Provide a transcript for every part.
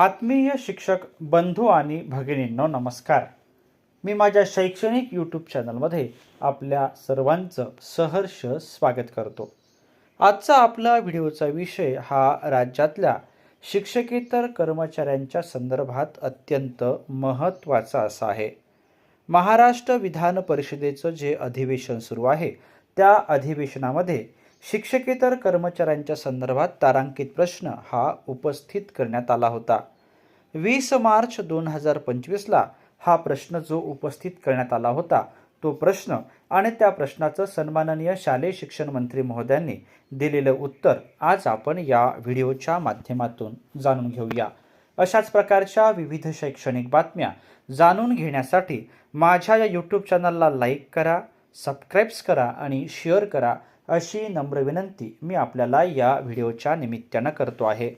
आत्मीय शिक्षक बंधू आणि भगिनींनो नमस्कार. मी माझ्या शैक्षणिक यूट्यूब चॅनलमध्ये आपल्या सर्वांचं सहर्ष स्वागत करतो. आजचा आपला व्हिडिओचा विषय हा राज्यातल्या शिक्षकेतर कर्मचाऱ्यांच्या संदर्भात अत्यंत महत्त्वाचा असा आहे. महाराष्ट्र विधान परिषदेचं जे अधिवेशन सुरू आहे त्या अधिवेशनामध्ये शिक्षकेतर कर्मचाऱ्यांच्या संदर्भात तारांकित प्रश्न हा उपस्थित करण्यात आला होता. वीस मार्च दोन हजार पंचवीसला हा प्रश्न जो उपस्थित करण्यात आला होता तो प्रश्न आणि त्या प्रश्नाचं सन्माननीय शालेय शिक्षण मंत्री महोदयांनी दिलेलं उत्तर आज आपण या व्हिडिओच्या माध्यमातून जाणून घेऊया. अशाच प्रकारच्या विविध शैक्षणिक बातम्या जाणून घेण्यासाठी माझ्या या यूट्यूब चॅनलला लाईक करा सबस्क्राईब्स करा आणि शेअर करा अशी नम्र विनंती मी आपल्याला या व्हिडिओच्या निमित्तानं करतो आहे.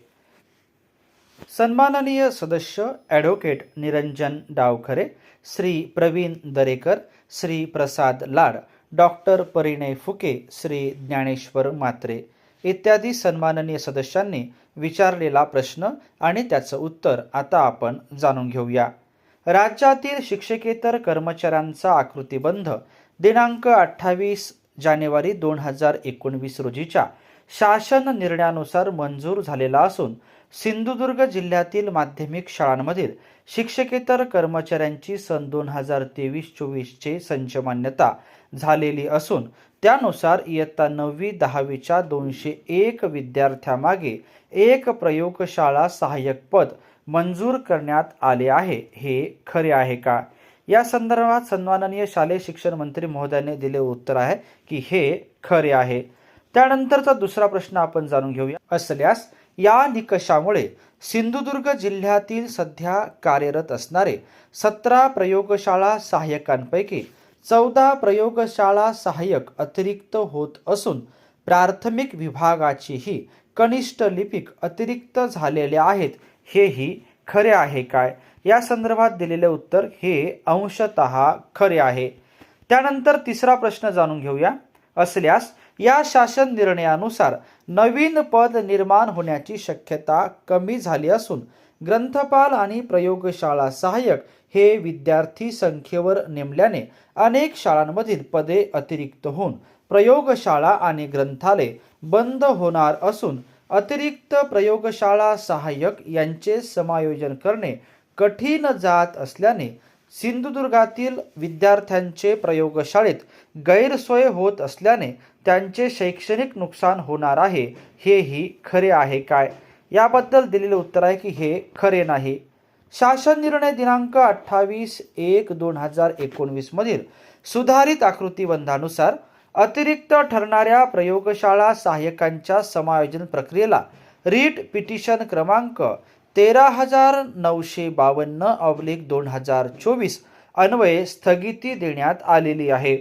सन्माननीय सदस्य ॲडव्होकेट निरंजन डावखरे श्री प्रवीण दरेकर श्री प्रसाद लाड डॉक्टर परिणय फुके श्री ज्ञानेश्वर मात्रे इत्यादी सन्माननीय सदस्यांनी विचारलेला प्रश्न आणि त्याचं उत्तर आता आपण जाणून घेऊया. राज्यातील शिक्षकेतर कर्मचाऱ्यांचा आकृतीबंध दिनांक अठ्ठावीस जानेवारी दोन हजार एकोणवीस रोजीच्या शासन निर्णयानुसार मंजूर झालेला असून सिंधुदुर्ग जिल्ह्यातील माध्यमिक शाळांमधील शिक्षकेतर कर्मचाऱ्यांची सन दोन हजार तेवीस चोवीसचे संच मान्यता झालेली असून त्यानुसार इयत्ता नववी दहावीच्या दोनशे एक विद्यार्थ्यामागे एक प्रयोगशाळा सहाय्यक पद मंजूर करण्यात आले आहे. हे खरे आहे का? या संदर्भात सन्माननीय शालेय शिक्षण मंत्री महोदयाने दिले उत्तर आहे की हे खरे आहे. त्यानंतरचा दुसरा प्रश्न आपण जाणून घेऊया. असल्यास या निकषामुळे सिंधुदुर्ग जिल्ह्यातील सध्या कार्यरत असणारे सतरा प्रयोगशाळा सहाय्यकांपैकी चौदा प्रयोगशाळा सहाय्यक अतिरिक्त होत असून प्राथमिक विभागाचीही कनिष्ठ लिपिक अतिरिक्त झालेले आहेत हेही खरे आहे काय? या संदर्भात दिलेले उत्तर हे अंशतः खरे आहे. त्यानंतर तिसरा प्रश्न जाणून घेऊया. असल्यास या शासन निर्णयानुसार नवीन पद निर्माण होण्याची शक्यता कमी झाली असून ग्रंथपाल आणि प्रयोगशाळा सहाय्यक हे विद्यार्थी संख्येवर नेमल्याने अनेक शाळांमधील पदे अतिरिक्त होऊन प्रयोगशाळा आणि ग्रंथालय बंद होणार असून अतिरिक्त प्रयोगशाळा सहाय्यक यांचे समायोजन करणे कठीण जात असल्याने सिंधुदुर्गातील विद्यार्थ्यांचे प्रयोगशाळेत गैरसोय होत असल्याने त्यांचे शैक्षणिक नुकसान होणार आहे. हेही खरे आहे काय? याबद्दल दिलेले उत्तर आहे की हे खरे नाही. शासन निर्णय दिनांक अठ्ठावीस एक दोन हजार एकोणवीसमधील सुधारित आकृतीबंधानुसार अतिरिक्त ठरणाऱ्या प्रयोगशाळा सहाय्यकांच्या समायोजन प्रक्रियेला रीट पिटिशन क्रमांक तेरा हजार नऊशे बावन्न ऑब्लिक दोन हजार चोवीस अन्वये स्थगिती देण्यात आलेली आहे.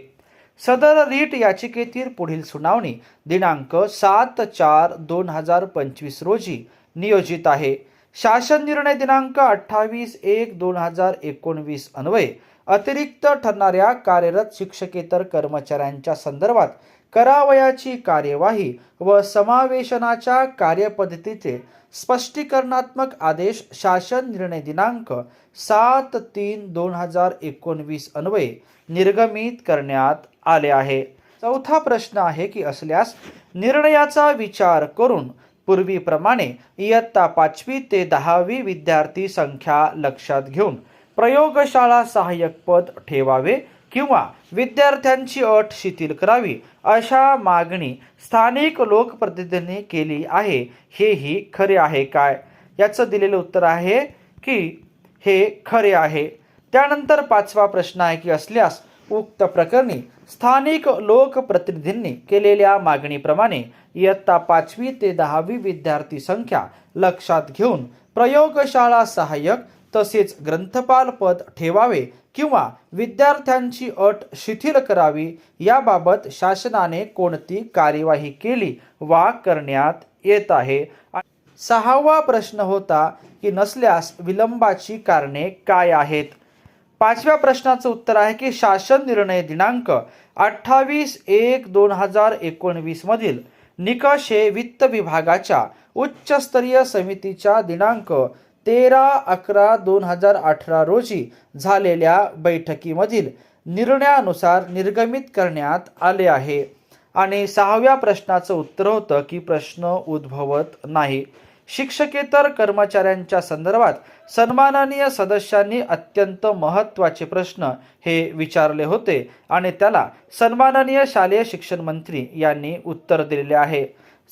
सदर रीट याचिकेतील पुढील सुनावणी दिनांक सात चार दोन हजार पंचवीस रोजी नियोजित आहे. शासन निर्णय दिनांक अठ्ठावीस एक दोन हजार एकोणवीस अन्वये अतिरिक्त ठरणाऱ्या कार्यरत शिक्षकेतर कर्मचाऱ्यांच्या संदर्भात करावयाची कार्यवाही व समावेशनाच्या कार्यपद्धतीचे स्पष्टीकरणात्मक आदेश शासन निर्णय दिनांक सात तीन दोन हजार एकोणवीस अन्वये निर्गमित करण्यात आले आहे. चौथा प्रश्न आहे की असल्यास निर्णयाचा विचार करून पूर्वीप्रमाणे इयत्ता पाचवी ते दहावी विद्यार्थी संख्या लक्षात घेऊन प्रयोगशाळा सहाय्यक पद ठेवावे किंवा विद्यार्थ्यांची अट शिथिल करावी अशा मागणी स्थानिक लोकप्रतिनिधींनी केली आहे. हेही खरे आहे काय? याचं दिलेलं उत्तर आहे की हे खरे आहे. त्यानंतर पाचवा प्रश्न आहे की असल्यास उक्त प्रकरणी स्थानिक लोकप्रतिनिधींनी केलेल्या मागणीप्रमाणे इयत्ता पाचवी ते दहावी विद्यार्थी संख्या लक्षात घेऊन प्रयोगशाळा सहाय्यक तसेच ग्रंथपाल पद ठेवावे किंवा विद्यार्थ्यांची अट शिथिल करावी याबाबत शासनाने कोणती कार्यवाही केली वा करण्यात येत आहे? सहावा प्रश्न होता की नसल्यास विलंबाची कारणे काय आहेत? पाचव्या प्रश्नाचं उत्तर आहे की शासन निर्णय दिनांक अठ्ठावीस एक दोन हजार एकोणवीस मधील निकष हे वित्त विभागाच्या उच्चस्तरीय समितीच्या दिनांक तेरा अकरा दोन हजार अठरा रोजी झालेल्या बैठकीमधील निर्णयानुसार निर्गमित करण्यात आले आहे. आणि सहाव्या प्रश्नाचं उत्तर होतं की प्रश्न उद्भवत नाही. शिक्षकेतर कर्मचाऱ्यांच्या संदर्भात सन्माननीय सदस्यांनी अत्यंत महत्त्वाचे प्रश्न हे विचारले होते आणि त्याला सन्माननीय शालेय शिक्षण मंत्री यांनी उत्तर दिलेले आहे.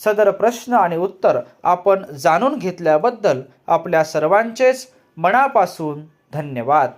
सदर प्रश्न आणि उत्तर आपण जाणून घेतल्याबद्दल आपल्या सर्वांचेच मनापासून धन्यवाद.